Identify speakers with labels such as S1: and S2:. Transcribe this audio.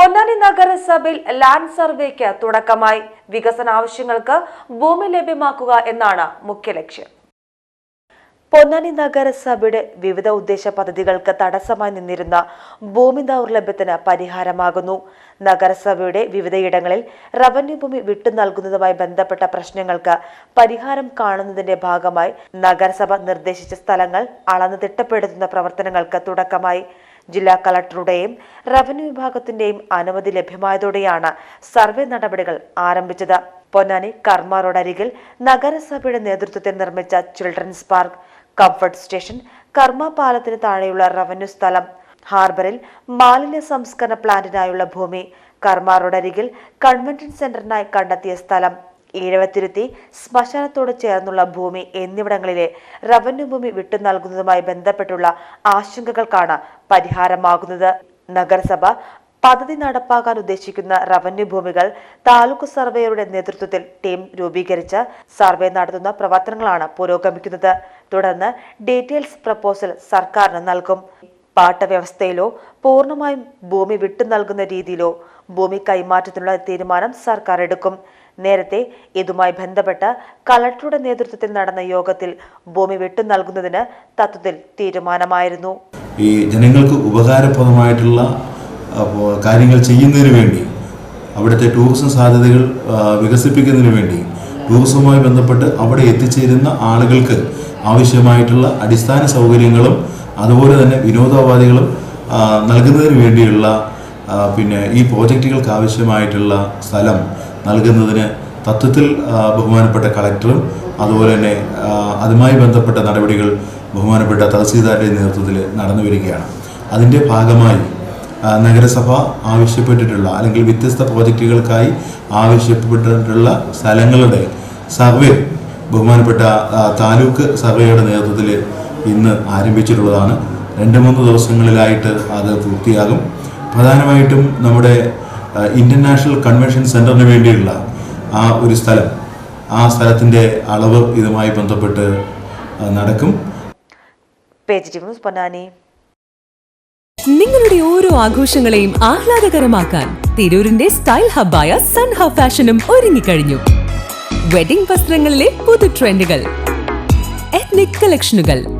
S1: പൊന്നാനി നഗരസഭയിൽ ലാൻഡ് സർവേക്ക് തുടക്കമായി. വികസന ആവശ്യങ്ങൾക്ക് ഭൂമി ലഭ്യമാക്കുക എന്നാണ് മുഖ്യ ലക്ഷ്യം. പൊന്നാനി നഗരസഭയുടെ വിവിധ ഉദ്ദേശ പദ്ധതികൾക്ക് തടസ്സമായി നിന്നിരുന്ന ഭൂമി ദൗർലഭ്യത്തിന് പരിഹാരമാകുന്നു. നഗരസഭയുടെ വിവിധയിടങ്ങളിൽ റവന്യൂ ഭൂമി വിട്ടു നൽകുന്നതുമായി ബന്ധപ്പെട്ട പ്രശ്നങ്ങൾക്ക് പരിഹാരം കാണുന്നതിന്റെ ഭാഗമായി നഗരസഭ നിർദ്ദേശിച്ച സ്ഥലങ്ങൾ അളന്നു തിട്ടപ്പെടുത്തുന്ന പ്രവർത്തനങ്ങൾക്ക് തുടക്കമായി. ജില്ലാ കളക്ടറുടെയും റവന്യൂ വിഭാഗത്തിന്റെയും അനുമതി ലഭ്യമായതോടെയാണ് സർവേ നടപടികൾ ആരംഭിച്ചത്. പൊന്നാനി കർമ്മ റോഡരികിൽ നഗരസഭയുടെ നേതൃത്വത്തിൽ നിർമ്മിച്ച ചിൽഡ്രൻസ് പാർക്ക് കംഫർട്ട് സ്റ്റേഷൻ കർമ്മ പാലത്തിന് താഴെയുള്ള റവന്യൂ സ്ഥലം ഹാർബറിൽ മാലിന്യ സംസ്കരണ പ്ലാന്റിനായുള്ള ഭൂമി കർമ്മ റോഡരികിൽ കൺവെൻഷൻ സെന്ററിനായി കണ്ടെത്തിയ സ്ഥലം. ഈഴവത്തിരുത്തി ശ്മശാനത്തോട് ചേർന്നുള്ള ഭൂമി എന്നിവിടങ്ങളിലെ റവന്യൂ ഭൂമി വിട്ടു നൽകുന്നതുമായി ബന്ധപ്പെട്ടുള്ള ആശങ്കകൾക്കാണ് പരിഹാരമാകുന്നത്. നഗരസഭ പദ്ധതി നടപ്പാക്കാൻ ഉദ്ദേശിക്കുന്ന റവന്യൂ ഭൂമികൾ താലൂക്ക് സർവേയറുടെ നേതൃത്വത്തിൽ ടീം രൂപീകരിച്ച് സർവേ നടത്തുന്ന പ്രവർത്തനങ്ങളാണ് പുരോഗമിക്കുന്നത്. തുടർന്ന് ഡീറ്റെയിൽസ് പ്രപ്പോസൽ സർക്കാരിന് നൽകും. പാട്ടവ്യവസ്ഥയിലോ പൂർണമായും ഭൂമി വിട്ടു നൽകുന്ന രീതിയിലോ ഭൂമി കൈമാറ്റത്തിനുള്ള തീരുമാനം സർക്കാർ എടുക്കും നേരത്തെ ഇതുമായി ബന്ധപ്പെട്ട് കളക്ടറുടെ നേതൃത്വത്തിൽ നടന്ന യോഗത്തിൽ ഭൂമി വിട്ടു നൽകുന്നതിന് തത്വത്തിൽ തീരുമാനമായിരുന്നു.
S2: ഈ ജനങ്ങൾക്ക് ഉപകാരപ്രദമായിട്ടുള്ള കാര്യങ്ങൾ ചെയ്യുന്നതിന് വേണ്ടി അവിടുത്തെ ടൂറിസം സാധ്യതകൾ വികസിപ്പിക്കുന്നതിന് വേണ്ടി ടൂറിസവുമായി ബന്ധപ്പെട്ട് അവിടെ എത്തിച്ചേരുന്ന ആളുകൾക്ക് ആവശ്യമായിട്ടുള്ള അടിസ്ഥാന സൗകര്യങ്ങളും അതുപോലെ തന്നെ വിനോദോപാധികളും ആ, നൽകുന്നതിന് വേണ്ടിയുള്ള പിന്നെ ഈ പ്രോജക്റ്റുകൾക്ക് ആവശ്യമായിട്ടുള്ള സ്ഥലം നൽകുന്നതിന് തത്വത്തിൽ ബഹുമാനപ്പെട്ട കളക്ടറും അതുപോലെ തന്നെ അതുമായി ബന്ധപ്പെട്ട നടപടികൾ ബഹുമാനപ്പെട്ട തഹസീൽദാരുടെ നേതൃത്വത്തിൽ നടന്നു വരികയാണ്. അതിന്റെ ഭാഗമായി നഗരസഭ ആവശ്യപ്പെട്ടിട്ടുള്ള അല്ലെങ്കിൽ വ്യത്യസ്ത പ്രോജക്റ്റുകൾക്കായി ആവശ്യപ്പെട്ടിട്ടുള്ള സ്ഥലങ്ങളുടെ സർവേ ബഹുമാനപ്പെട്ട താലൂക്ക് സർവേയുടെ നേതൃത്വത്തിൽ ഇന്ന് ആരംഭിച്ചിട്ടുള്ളതാണ്. രണ്ട് മൂന്ന് ദിവസങ്ങളിലായിട്ട് അത് പൂർത്തിയാകും. പ്രധാനമായിട്ടും നമ്മുടെ ഇന്റർനാഷണൽ ഇന്ത്യൻ നാഷണൽ കൺവെൻഷൻ സെന്ററിന് വേണ്ടിയുള്ള ആ ഒരു സ്ഥലം ആ സ്ഥലത്തിന്റെ അളവ് ഇതുമായി ബന്ധപ്പെട്ട് നടക്കും.
S3: നിങ്ങളുടെ ഓരോ ആഘോഷങ്ങളെയും ആഹ്ലാദകരമാക്കാൻ തിരൂരിന്റെ സ്റ്റൈൽ ഹബ്ബായ സൺ ഹബ് ഫാഷനും ഒരുങ്ങിക്കഴിഞ്ഞു. വെഡിംഗ് വസ്ത്രങ്ങളിലെ പുതു ട്രെൻഡുകൾ എത്നിക് കളക്ഷനുകൾ